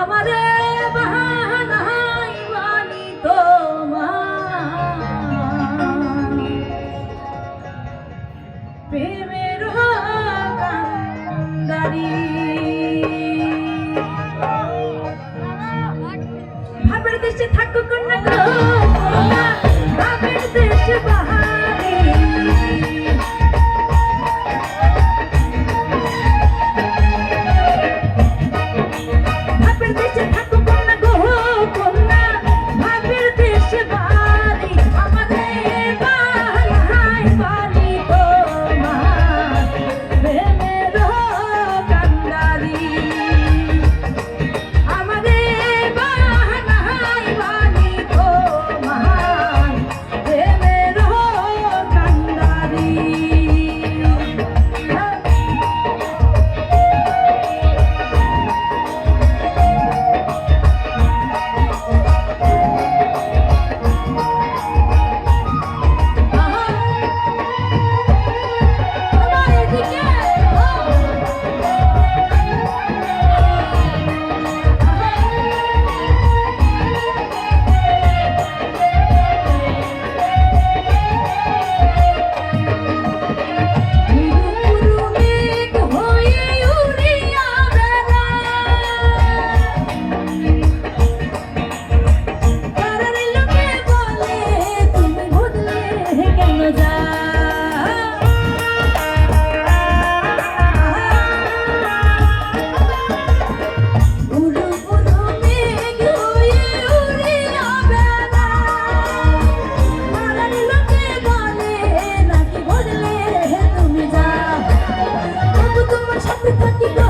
আমারে বাহানাই মানি তোমার প্রেমের কান্দারি। Africa,